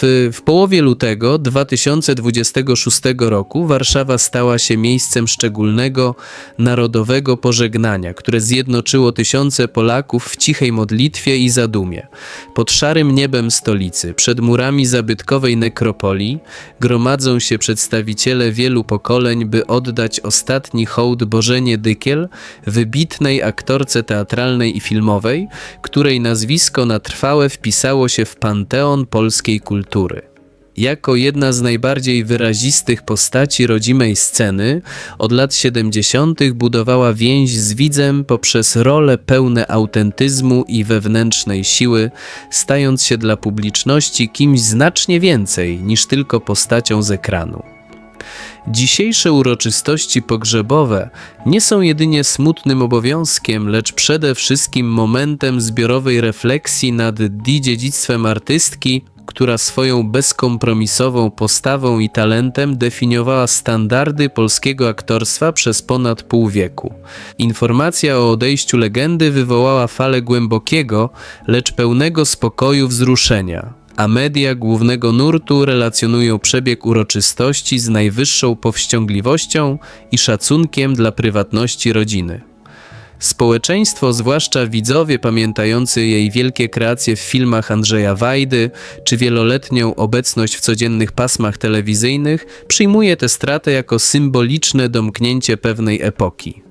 W, w połowie lutego 2026 roku Warszawa stała się miejscem szczególnego narodowego pożegnania, które zjednoczyło tysiące Polaków w cichej modlitwie i zadumie. Pod szarym niebem stolicy, przed murami zabytkowej nekropolii, gromadzą się przedstawiciele wielu pokoleń, by oddać ostatni hołd Bożenie Dykiel, wybitnej aktorce teatralnej i filmowej, której nazwisko na trwałe wpisało się w panteon polskiej kultury. Jako jedna z najbardziej wyrazistych postaci rodzimej sceny, od lat 70. budowała więź z widzem poprzez role pełne autentyzmu i wewnętrznej siły, stając się dla publiczności kimś znacznie więcej niż tylko postacią z ekranu. Dzisiejsze uroczystości pogrzebowe nie są jedynie smutnym obowiązkiem, lecz przede wszystkim momentem zbiorowej refleksji nad dziedzictwem artystki, która swoją bezkompromisową postawą i talentem definiowała standardy polskiego aktorstwa przez ponad pół wieku. Informacja o odejściu legendy wywołała falę głębokiego, lecz pełnego spokoju wzruszenia a media głównego nurtu relacjonują przebieg uroczystości z najwyższą powściągliwością i szacunkiem dla prywatności rodziny. Społeczeństwo, zwłaszcza widzowie pamiętający jej wielkie kreacje w filmach Andrzeja Wajdy, czy wieloletnią obecność w codziennych pasmach telewizyjnych, przyjmuje tę stratę jako symboliczne domknięcie pewnej epoki.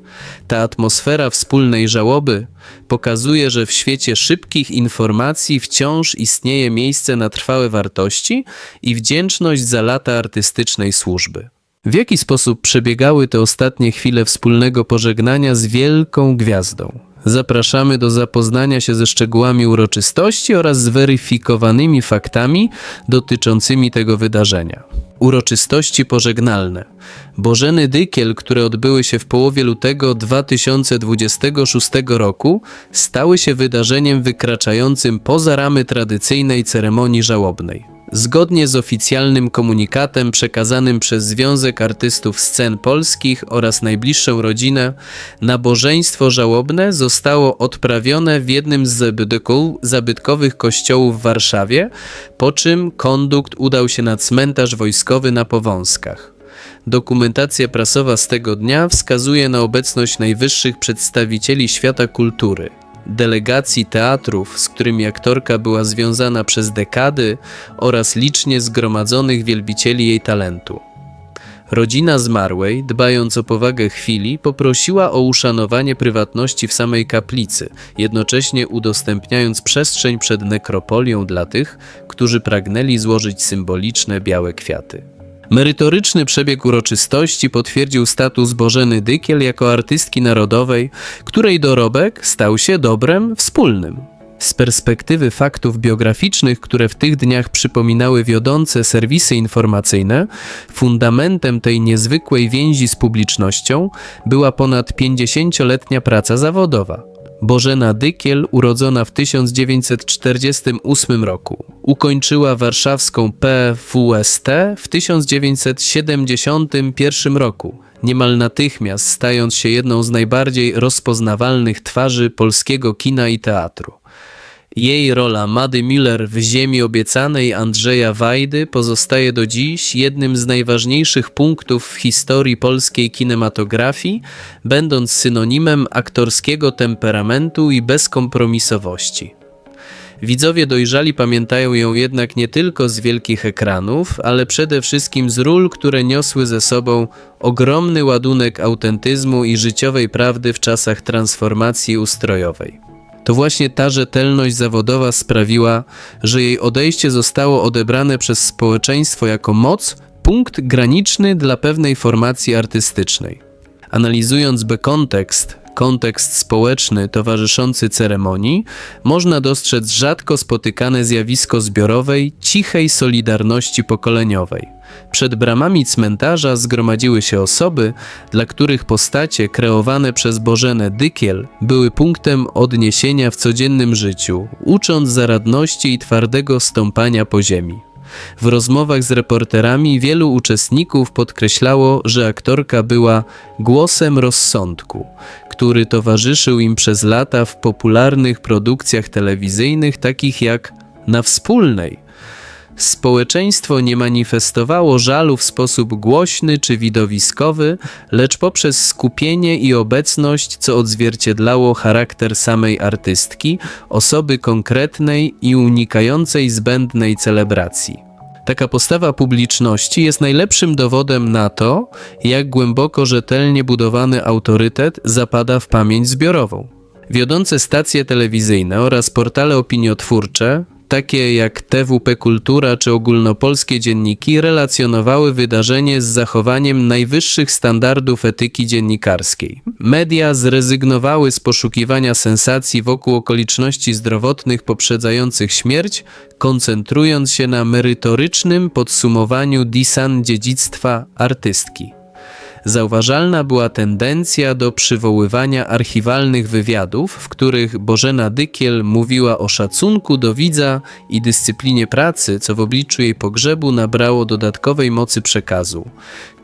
Ta atmosfera wspólnej żałoby pokazuje, że w świecie szybkich informacji wciąż istnieje miejsce na trwałe wartości i wdzięczność za lata artystycznej służby. W jaki sposób przebiegały te ostatnie chwile wspólnego pożegnania z wielką gwiazdą? Zapraszamy do zapoznania się ze szczegółami uroczystości oraz zweryfikowanymi faktami dotyczącymi tego wydarzenia. Uroczystości pożegnalne. Bożeny Dykiel, które odbyły się w połowie lutego 2026 roku, stały się wydarzeniem wykraczającym poza ramy tradycyjnej ceremonii żałobnej. Zgodnie z oficjalnym komunikatem przekazanym przez Związek Artystów Scen Polskich oraz najbliższą rodzinę, nabożeństwo żałobne zostało odprawione w jednym z zabytkowych kościołów w Warszawie, po czym kondukt udał się na cmentarz wojskowy na Powązkach. Dokumentacja prasowa z tego dnia wskazuje na obecność najwyższych przedstawicieli świata kultury, delegacji teatrów, z którymi aktorka była związana przez dekady oraz licznie zgromadzonych wielbicieli jej talentu. Rodzina zmarłej, dbając o powagę chwili, poprosiła o uszanowanie prywatności w samej kaplicy, jednocześnie udostępniając przestrzeń przed nekropolią dla tych, którzy pragnęli złożyć symboliczne białe kwiaty. Merytoryczny przebieg uroczystości potwierdził status Bożeny Dykiel jako artystki narodowej, której dorobek stał się dobrem wspólnym. Z perspektywy faktów biograficznych, które w tych dniach przypominały wiodące serwisy informacyjne, fundamentem tej niezwykłej więzi z publicznością była ponad 50-letnia praca zawodowa. Bożena Dykiel, urodzona w 1948 roku, ukończyła warszawską PWST w 1971 roku, niemal natychmiast stając się jedną z najbardziej rozpoznawalnych twarzy polskiego kina i teatru. Jej rola Mady Miller w Ziemi Obiecanej Andrzeja Wajdy pozostaje do dziś jednym z najważniejszych punktów w historii polskiej kinematografii, będąc synonimem aktorskiego temperamentu i bezkompromisowości. Widzowie dojrzali pamiętają ją jednak nie tylko z wielkich ekranów, ale przede wszystkim z ról, które niosły ze sobą ogromny ładunek autentyzmu i życiowej prawdy w czasach transformacji ustrojowej. To właśnie ta rzetelność zawodowa sprawiła, że jej odejście zostało odebrane przez społeczeństwo jako moc, punkt graniczny dla pewnej formacji artystycznej. Analizując by kontekst, kontekst społeczny towarzyszący ceremonii, można dostrzec rzadko spotykane zjawisko zbiorowej, cichej solidarności pokoleniowej. Przed bramami cmentarza zgromadziły się osoby, dla których postacie kreowane przez Bożenę Dykiel były punktem odniesienia w codziennym życiu, ucząc zaradności i twardego stąpania po ziemi. W rozmowach z reporterami wielu uczestników podkreślało, że aktorka była głosem rozsądku, który towarzyszył im przez lata w popularnych produkcjach telewizyjnych takich jak Na Wspólnej. Społeczeństwo nie manifestowało żalu w sposób głośny czy widowiskowy, lecz poprzez skupienie i obecność, co odzwierciedlało charakter samej artystki, osoby konkretnej i unikającej zbędnej celebracji. Taka postawa publiczności jest najlepszym dowodem na to, jak głęboko rzetelnie budowany autorytet zapada w pamięć zbiorową. Wiodące stacje telewizyjne oraz portale opiniotwórcze, takie jak TWP Kultura czy ogólnopolskie dzienniki, relacjonowały wydarzenie z zachowaniem najwyższych standardów etyki dziennikarskiej. Media zrezygnowały z poszukiwania sensacji wokół okoliczności zdrowotnych poprzedzających śmierć, koncentrując się na merytorycznym podsumowaniu disan dziedzictwa artystki. Zauważalna była tendencja do przywoływania archiwalnych wywiadów, w których Bożena Dykiel mówiła o szacunku do widza i dyscyplinie pracy, co w obliczu jej pogrzebu nabrało dodatkowej mocy przekazu.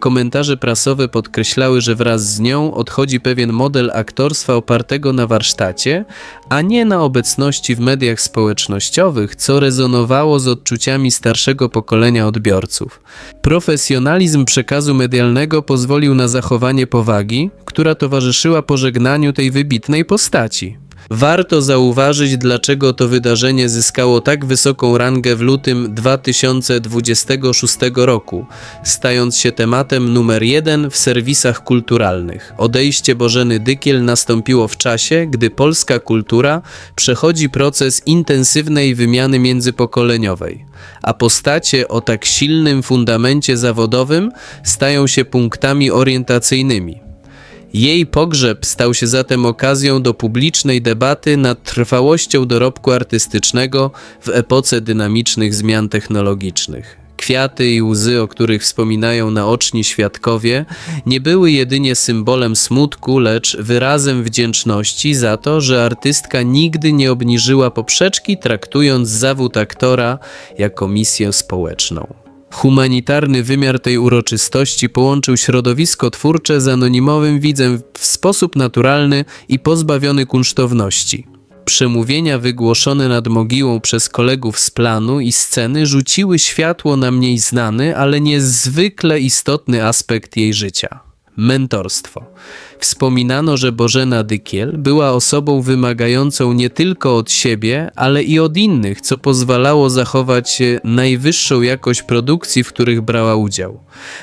Komentarze prasowe podkreślały, że wraz z nią odchodzi pewien model aktorstwa opartego na warsztacie, a nie na obecności w mediach społecznościowych, co rezonowało z odczuciami starszego pokolenia odbiorców. Profesjonalizm przekazu medialnego pozwolił na zachowanie powagi, która towarzyszyła pożegnaniu tej wybitnej postaci. Warto zauważyć, dlaczego to wydarzenie zyskało tak wysoką rangę w lutym 2026 roku, stając się tematem numer jeden w serwisach kulturalnych. Odejście Bożeny Dykiel nastąpiło w czasie, gdy polska kultura przechodzi proces intensywnej wymiany międzypokoleniowej, a postacie o tak silnym fundamencie zawodowym stają się punktami orientacyjnymi. Jej pogrzeb stał się zatem okazją do publicznej debaty nad trwałością dorobku artystycznego w epoce dynamicznych zmian technologicznych. Kwiaty i łzy, o których wspominają naoczni świadkowie, nie były jedynie symbolem smutku, lecz wyrazem wdzięczności za to, że artystka nigdy nie obniżyła poprzeczki, traktując zawód aktora jako misję społeczną. Humanitarny wymiar tej uroczystości połączył środowisko twórcze z anonimowym widzem w sposób naturalny i pozbawiony kunsztowności. Przemówienia wygłoszone nad mogiłą przez kolegów z planu i sceny rzuciły światło na mniej znany, ale niezwykle istotny aspekt jej życia mentorstwo. Wspominano, że Bożena Dykiel była osobą wymagającą nie tylko od siebie, ale i od innych, co pozwalało zachować najwyższą jakość produkcji, w których brała udział.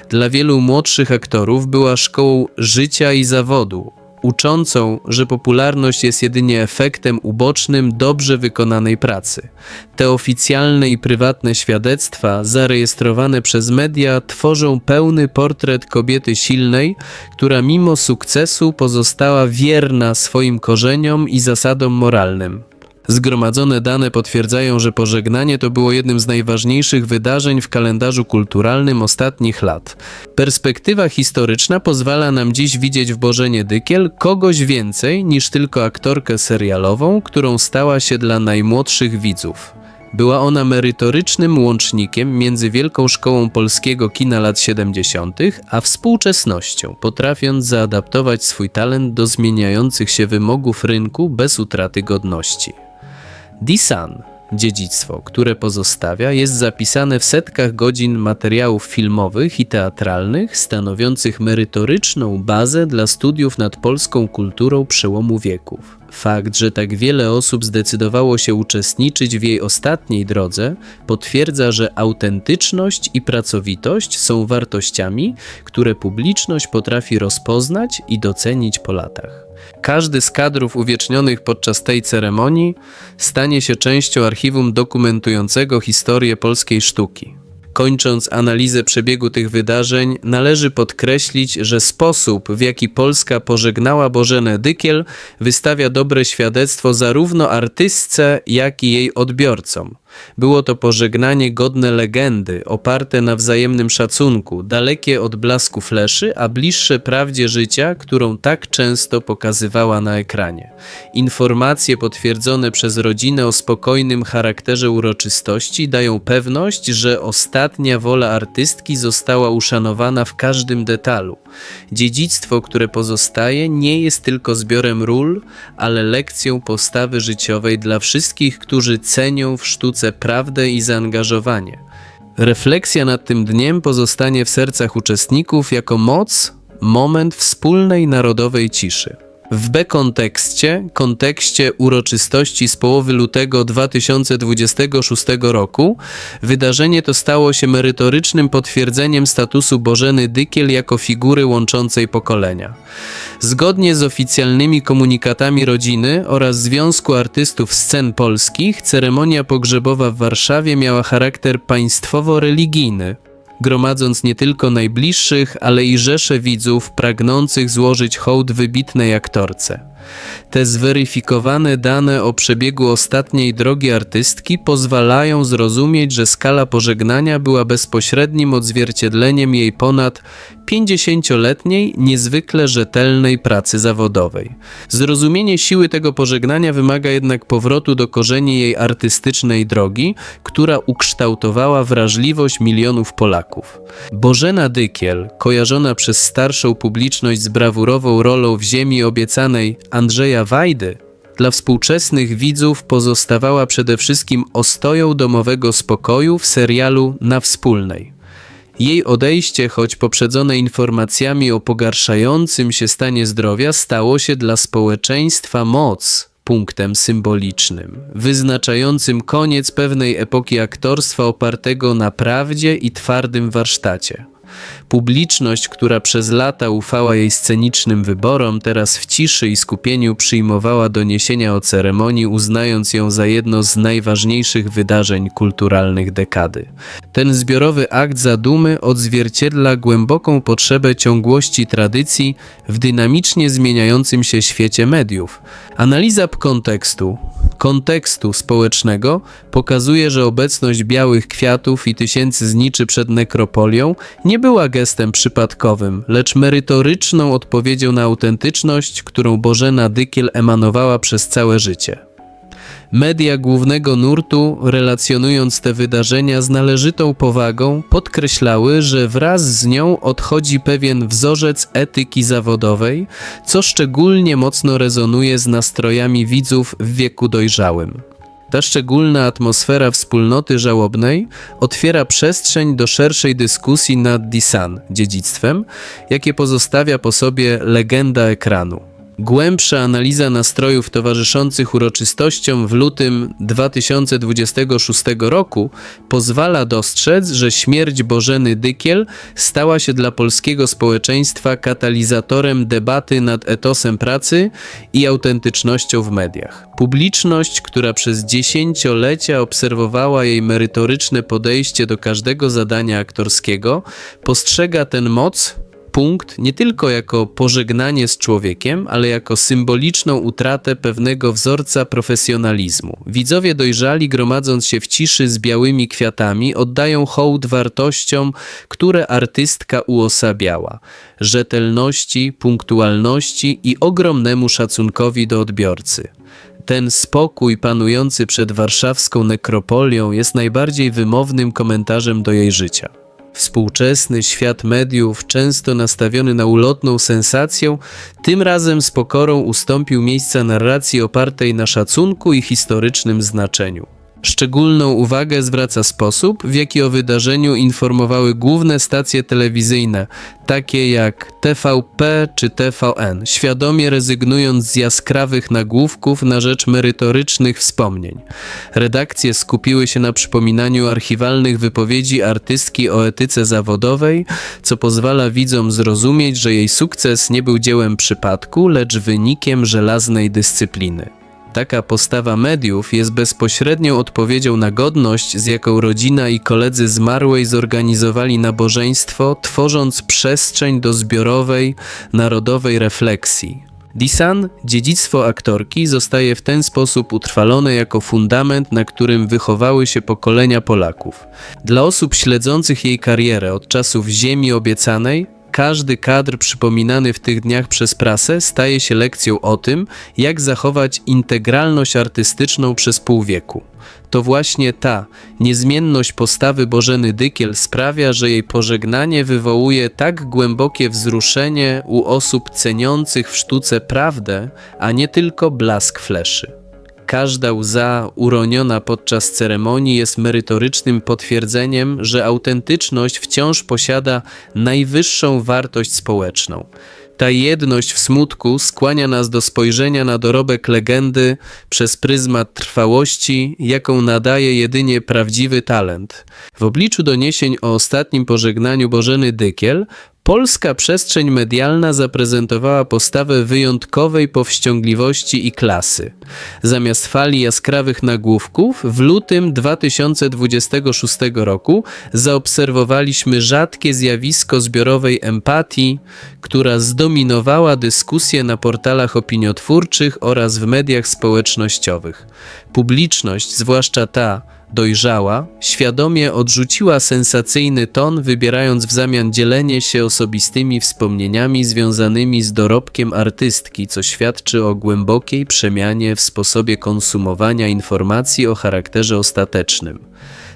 Dla wielu młodszych aktorów była szkołą życia i zawodu, uczącą, że popularność jest jedynie efektem ubocznym dobrze wykonanej pracy. Te oficjalne i prywatne świadectwa, zarejestrowane przez media, tworzą pełny portret kobiety silnej, która mimo sukcesu pozostała wierna swoim korzeniom i zasadom moralnym. Zgromadzone dane potwierdzają, że pożegnanie to było jednym z najważniejszych wydarzeń w kalendarzu kulturalnym ostatnich lat. Perspektywa historyczna pozwala nam dziś widzieć w Bożenie Dykiel kogoś więcej niż tylko aktorkę serialową, którą stała się dla najmłodszych widzów. Była ona merytorycznym łącznikiem między wielką szkołą polskiego kina lat 70., a współczesnością, potrafiąc zaadaptować swój talent do zmieniających się wymogów rynku bez utraty godności. Disan, dziedzictwo, które pozostawia, jest zapisane w setkach godzin materiałów filmowych i teatralnych, stanowiących merytoryczną bazę dla studiów nad polską kulturą przełomu wieków. Fakt, że tak wiele osób zdecydowało się uczestniczyć w jej ostatniej drodze, potwierdza, że autentyczność i pracowitość są wartościami, które publiczność potrafi rozpoznać i docenić po latach. Każdy z kadrów uwiecznionych podczas tej ceremonii stanie się częścią archiwum dokumentującego historię polskiej sztuki. Kończąc analizę przebiegu tych wydarzeń, należy podkreślić, że sposób, w jaki Polska pożegnała Bożenę Dykiel, wystawia dobre świadectwo zarówno artystce, jak i jej odbiorcom. Było to pożegnanie godne legendy, oparte na wzajemnym szacunku, dalekie od blasku fleszy, a bliższe prawdzie życia, którą tak często pokazywała na ekranie. Informacje potwierdzone przez rodzinę o spokojnym charakterze uroczystości dają pewność, że ostatnia wola artystki została uszanowana w każdym detalu. Dziedzictwo, które pozostaje, nie jest tylko zbiorem ról, ale lekcją postawy życiowej dla wszystkich, którzy cenią w sztuce prawdę i zaangażowanie. Refleksja nad tym dniem pozostanie w sercach uczestników jako moc, moment wspólnej narodowej ciszy. W B kontekście, kontekście uroczystości z połowy lutego 2026 roku, wydarzenie to stało się merytorycznym potwierdzeniem statusu Bożeny Dykiel jako figury łączącej pokolenia. Zgodnie z oficjalnymi komunikatami rodziny oraz Związku Artystów Scen Polskich, ceremonia pogrzebowa w Warszawie miała charakter państwowo-religijny, gromadząc nie tylko najbliższych, ale i rzesze widzów pragnących złożyć hołd wybitnej aktorce. Te zweryfikowane dane o przebiegu ostatniej drogi artystki pozwalają zrozumieć, że skala pożegnania była bezpośrednim odzwierciedleniem jej ponad 50-letniej, niezwykle rzetelnej pracy zawodowej. Zrozumienie siły tego pożegnania wymaga jednak powrotu do korzeni jej artystycznej drogi, która ukształtowała wrażliwość milionów Polaków. Bożena Dykiel, kojarzona przez starszą publiczność z brawurową rolą w Ziemi Obiecanej Andrzeja Wajdy, dla współczesnych widzów pozostawała przede wszystkim ostoją domowego spokoju w serialu Na Wspólnej. Jej odejście, choć poprzedzone informacjami o pogarszającym się stanie zdrowia, stało się dla społeczeństwa moc punktem symbolicznym, wyznaczającym koniec pewnej epoki aktorstwa opartego na prawdzie i twardym warsztacie. Publiczność, która przez lata ufała jej scenicznym wyborom, teraz w ciszy i skupieniu przyjmowała doniesienia o ceremonii, uznając ją za jedno z najważniejszych wydarzeń kulturalnych dekady. Ten zbiorowy akt zadumy odzwierciedla głęboką potrzebę ciągłości tradycji w dynamicznie zmieniającym się świecie mediów. Analiza kontekstu, kontekstu społecznego pokazuje, że obecność białych kwiatów i tysięcy zniczy przed nekropolią nie była gestem przypadkowym, lecz merytoryczną odpowiedzią na autentyczność, którą Bożena Dykiel emanowała przez całe życie. Media głównego nurtu, relacjonując te wydarzenia z należytą powagą, podkreślały, że wraz z nią odchodzi pewien wzorzec etyki zawodowej, co szczególnie mocno rezonuje z nastrojami widzów w wieku dojrzałym. Ta szczególna atmosfera wspólnoty żałobnej otwiera przestrzeń do szerszej dyskusji nad Disan, dziedzictwem, jakie pozostawia po sobie legenda ekranu. Głębsza analiza nastrojów towarzyszących uroczystościom w lutym 2026 roku pozwala dostrzec, że śmierć Bożeny Dykiel stała się dla polskiego społeczeństwa katalizatorem debaty nad etosem pracy i autentycznością w mediach. Publiczność, która przez dziesięciolecia obserwowała jej merytoryczne podejście do każdego zadania aktorskiego, postrzega ten moc punkt nie tylko jako pożegnanie z człowiekiem, ale jako symboliczną utratę pewnego wzorca profesjonalizmu. Widzowie dojrzali, gromadząc się w ciszy z białymi kwiatami, oddają hołd wartościom, które artystka uosabiała rzetelności, punktualności i ogromnemu szacunkowi do odbiorcy. Ten spokój panujący przed warszawską nekropolią jest najbardziej wymownym komentarzem do jej życia. Współczesny świat mediów, często nastawiony na ulotną sensację, tym razem z pokorą ustąpił miejsca narracji opartej na szacunku i historycznym znaczeniu. Szczególną uwagę zwraca sposób, w jaki o wydarzeniu informowały główne stacje telewizyjne, takie jak TVP czy TVN, świadomie rezygnując z jaskrawych nagłówków na rzecz merytorycznych wspomnień. Redakcje skupiły się na przypominaniu archiwalnych wypowiedzi artystki o etyce zawodowej, co pozwala widzom zrozumieć, że jej sukces nie był dziełem przypadku, lecz wynikiem żelaznej dyscypliny. Taka postawa mediów jest bezpośrednią odpowiedzią na godność, z jaką rodzina i koledzy zmarłej zorganizowali nabożeństwo, tworząc przestrzeń do zbiorowej, narodowej refleksji. Disan, dziedzictwo aktorki, zostaje w ten sposób utrwalone jako fundament, na którym wychowały się pokolenia Polaków. Dla osób śledzących jej karierę od czasów Ziemi Obiecanej, każdy kadr przypominany w tych dniach przez prasę staje się lekcją o tym, jak zachować integralność artystyczną przez pół wieku. To właśnie ta niezmienność postawy Bożeny Dykiel sprawia, że jej pożegnanie wywołuje tak głębokie wzruszenie u osób ceniących w sztuce prawdę, a nie tylko blask fleszy. Każda łza uroniona podczas ceremonii jest merytorycznym potwierdzeniem, że autentyczność wciąż posiada najwyższą wartość społeczną. Ta jedność w smutku skłania nas do spojrzenia na dorobek legendy przez pryzmat trwałości, jaką nadaje jedynie prawdziwy talent. W obliczu doniesień o ostatnim pożegnaniu Bożeny Dykiel, polska przestrzeń medialna zaprezentowała postawę wyjątkowej powściągliwości i klasy. Zamiast fali jaskrawych nagłówków, w lutym 2026 roku zaobserwowaliśmy rzadkie zjawisko zbiorowej empatii, która zdominowała dyskusję na portalach opiniotwórczych oraz w mediach społecznościowych. Publiczność, zwłaszcza ta dojrzała, świadomie odrzuciła sensacyjny ton, wybierając w zamian dzielenie się osobistymi wspomnieniami związanymi z dorobkiem artystki, co świadczy o głębokiej przemianie w sposobie konsumowania informacji o charakterze ostatecznym.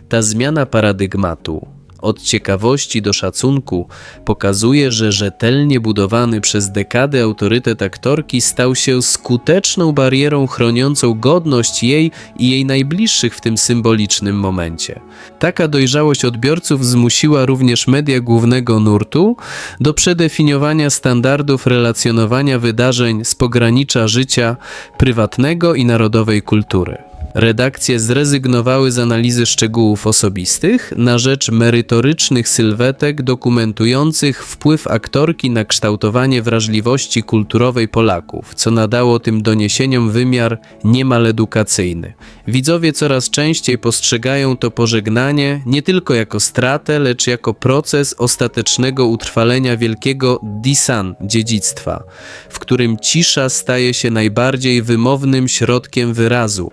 Ta zmiana paradygmatu, od ciekawości do szacunku, pokazuje, że rzetelnie budowany przez dekady autorytet aktorki stał się skuteczną barierą chroniącą godność jej i jej najbliższych w tym symbolicznym momencie. Taka dojrzałość odbiorców zmusiła również media głównego nurtu do przedefiniowania standardów relacjonowania wydarzeń z pogranicza życia prywatnego i narodowej kultury. Redakcje zrezygnowały z analizy szczegółów osobistych na rzecz merytorycznych sylwetek dokumentujących wpływ aktorki na kształtowanie wrażliwości kulturowej Polaków, co nadało tym doniesieniom wymiar niemal edukacyjny. Widzowie coraz częściej postrzegają to pożegnanie nie tylko jako stratę, lecz jako proces ostatecznego utrwalenia wielkiego disan dziedzictwa, w którym cisza staje się najbardziej wymownym środkiem wyrazu.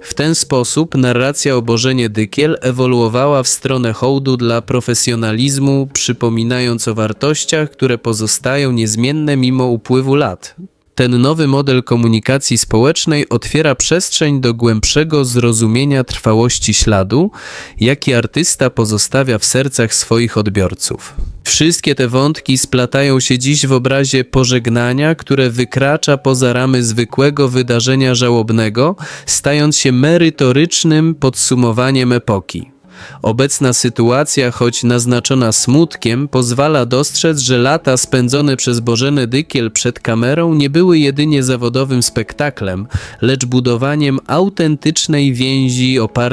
W ten sposób narracja o Bożenie Dykiel ewoluowała w stronę hołdu dla profesjonalizmu, przypominając o wartościach, które pozostają niezmienne mimo upływu lat. Ten nowy model komunikacji społecznej otwiera przestrzeń do głębszego zrozumienia trwałości śladu, jaki artysta pozostawia w sercach swoich odbiorców. Wszystkie te wątki splatają się dziś w obrazie pożegnania, które wykracza poza ramy zwykłego wydarzenia żałobnego, stając się merytorycznym podsumowaniem epoki. Obecna sytuacja, choć naznaczona smutkiem, pozwala dostrzec, że lata spędzone przez Bożenę Dykiel przed kamerą nie były jedynie zawodowym spektaklem, lecz budowaniem autentycznej więzi opartej